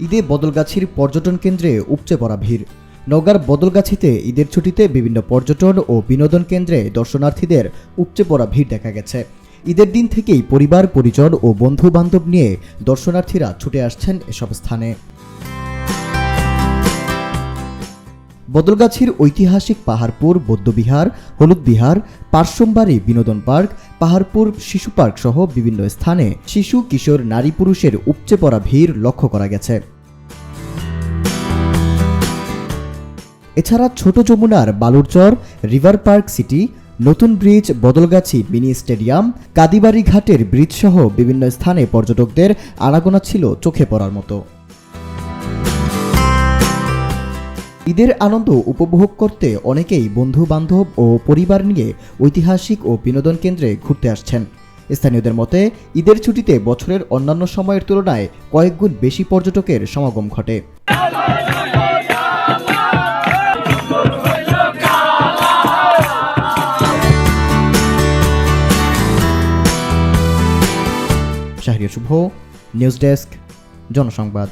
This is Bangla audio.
ঈদে বদলগাছির পর্যটন কেন্দ্রে উপচে পড়া ভিড়। নগার বদলগাছিতে ঈদের ছুটিতে বিভিন্ন পর্যটন ও বিনোদন কেন্দ্রে দর্শনার্থীদের উপচে পড়া ভিড় দেখা গেছে। ঈদের দিন থেকেই পরিবার, পরিজন ও বন্ধু বান্ধব নিয়ে দর্শনার্থীরা ছুটে আসছেন এসব স্থানে। বদলগাছির ঐতিহাসিক পাহাড়পুর বৌদ্ধবিহার হলুদ বিহার পার্শ্বমবাড়ি বিনোদন পার্ক, পাহাড়পুর শিশু পার্ক সহ বিভিন্ন স্থানে শিশু, কিশোর, নারী, পুরুষের উপচে পড়া ভিড় লক্ষ্য করা গেছে। এছাড়া ছোট যমুনার বালুরচর, রিভার পার্ক সিটি, নতুন bridge, Badalgachhi mini stadium Kadibari ঘাটের ব্রিজ সহ বিভিন্ন স্থানে পর্যটকদের আনাগোনা ছিল চোখে পড়ার মতো। ঈদের আনন্দ উপভোগ করতে অনেকেই বন্ধু বান্ধব ও পরিবার নিয়ে ঐতিহাসিক ও বিনোদন কেন্দ্রে ঘুরতে আসছেন। স্থানীয়দের মতে, ঈদের ছুটিতে বছরের অন্যান্য সময়ের তুলনায় কয়েকগুণ বেশি পর্যটকের সমাগম ঘটে। Shuvo, news desk, Janasangbad.